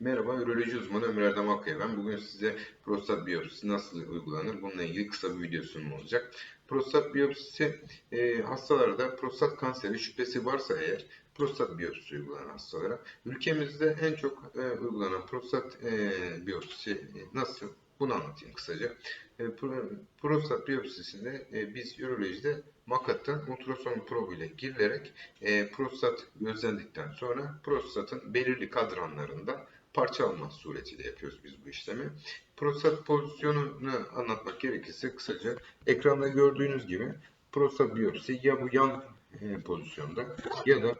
Merhaba, üroloji uzmanı Ömer Erdem Akkaya ben. Bugün size prostat biyopsisi nasıl uygulanır bununla ilgili kısa bir video sunumu olacak. Prostat biyopsisi e, hastalarda prostat kanseri şüphesi varsa eğer prostat biyopsisi uygulanan hastalara. Ülkemizde en çok e, uygulanan prostat e, biyopsisi e, nasıl? Bunu anlatayım kısaca. E, pro- prostat biyopsisinde e, biz ürolojide makattan ultrason probu ile girilerek e, prostat gözlendikten sonra prostatın belirli kadranlarında parça alma suretiyle yapıyoruz biz bu işlemi. Prostat pozisyonunu anlatmak gerekirse kısaca ekranda gördüğünüz gibi prostat biyopsisi ya bu yan e, pozisyonda ya da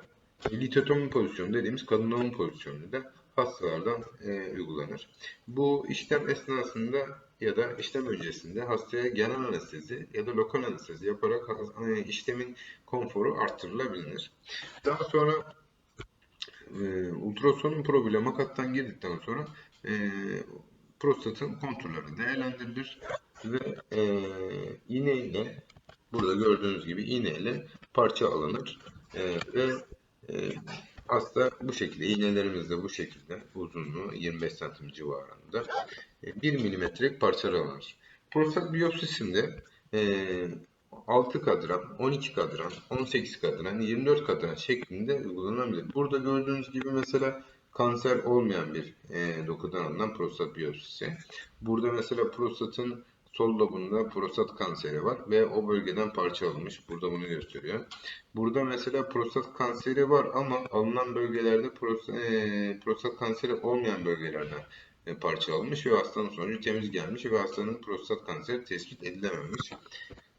litotomi pozisyonu dediğimiz kadın doğum pozisyonunda hastalardan e, uygulanır. Bu işlem esnasında ya da işlem öncesinde hastaya genel anestezi ya da lokal anestezi yaparak e, işlemin konforu arttırılabilir. Daha sonra e, ultrasonun probuyla makattan girdikten sonra e, prostatın konturları değerlendirilir ve e, iğneyle burada gördüğünüz gibi iğneyle parça alınır E, ve e, hasta bu şekilde iğnelerimiz de bu şekilde uzunluğu 25 santim civarında e, 1 milimetrelik parçalar alınır. Prostat biyopsisinde e, 6 kadran, 12 kadran, 18 kadran, 24 kadran şeklinde uygulanabilir. Burada gördüğünüz gibi mesela kanser olmayan bir e, dokudan alınan prostat biyopsisi. Burada mesela prostatın sol lobunda prostat kanseri var ve o bölgeden parça alınmış. Burada bunu gösteriyor. Burada mesela prostat kanseri var ama alınan bölgelerde prostat, e, prostat kanseri olmayan bölgelerden e, parça alınmış ve hastanın sonucu temiz gelmiş ve hastanın prostat kanseri tespit edilememiş.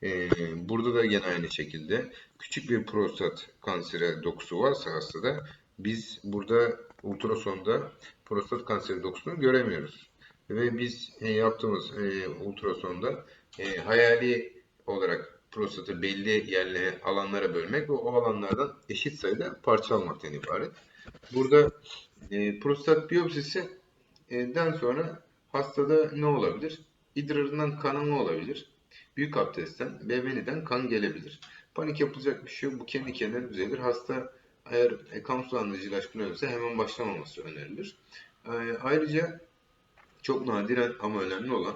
Ee, burada da yine aynı şekilde küçük bir prostat kanseri dokusu varsa hastada biz burada ultrasonda prostat kanseri dokusunu göremiyoruz. Ve biz e, yaptığımız e, ultrasonda e, hayali olarak prostatı belli yerlere, alanlara bölmek ve o alanlardan eşit sayıda parça almaktan ibaret. Burada prostat biyopsisinden sonra hastada ne olabilir? İdrarından kanama olabilir. Büyük abdestten ve veniden kan gelebilir. Panik yapılacak bir şey yok. Bu kendi kendine düzelir. Hasta eğer kan sulandırıcı ilaç kullanıyorsa hemen başlamaması önerilir. E, ayrıca çok nadiren ama önemli olan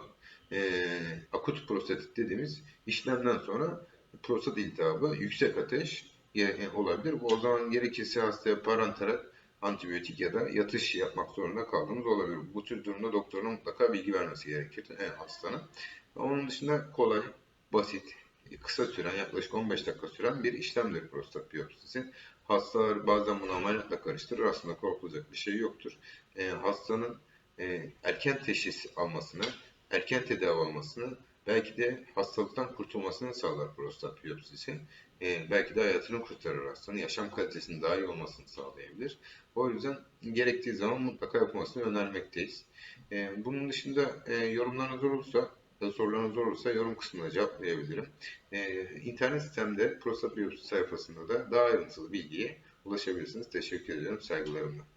e, akut prostatit dediğimiz işlemden sonra prostat iltihabı, yüksek ateş e, olabilir. Bu o zaman gerekirse hastaya parenteral antibiyotik ya da yatış yapmak zorunda kaldığımız olabilir. Bu tür durumda doktorun mutlaka bilgi vermesi gerekir e, hastanın. Onun dışında kolay, basit, kısa süren, yaklaşık 15 dakika süren bir işlemdir prostat biyopsisi. Hastalar bazen bunu ameliyatla karıştırır. Aslında korkulacak bir şey yoktur. E, hastanın e, erken teşhis almasını, erken tedavi almasını, belki de hastalıktan kurtulmasını sağlar prostat biyopsisi. E, belki de hayatını kurtarır hastanın, yaşam kalitesinin daha iyi olmasını sağlayabilir. O yüzden gerektiği zaman mutlaka yapılmasını önermekteyiz. E, bunun dışında e, yorumlarınız olursa sorularınız olursa yorum kısmına cevaplayabilirim. Ee, internet sitemde prostat biyopsi sayfasında da daha ayrıntılı bilgiye ulaşabilirsiniz. Teşekkür ediyorum. Saygılarımla.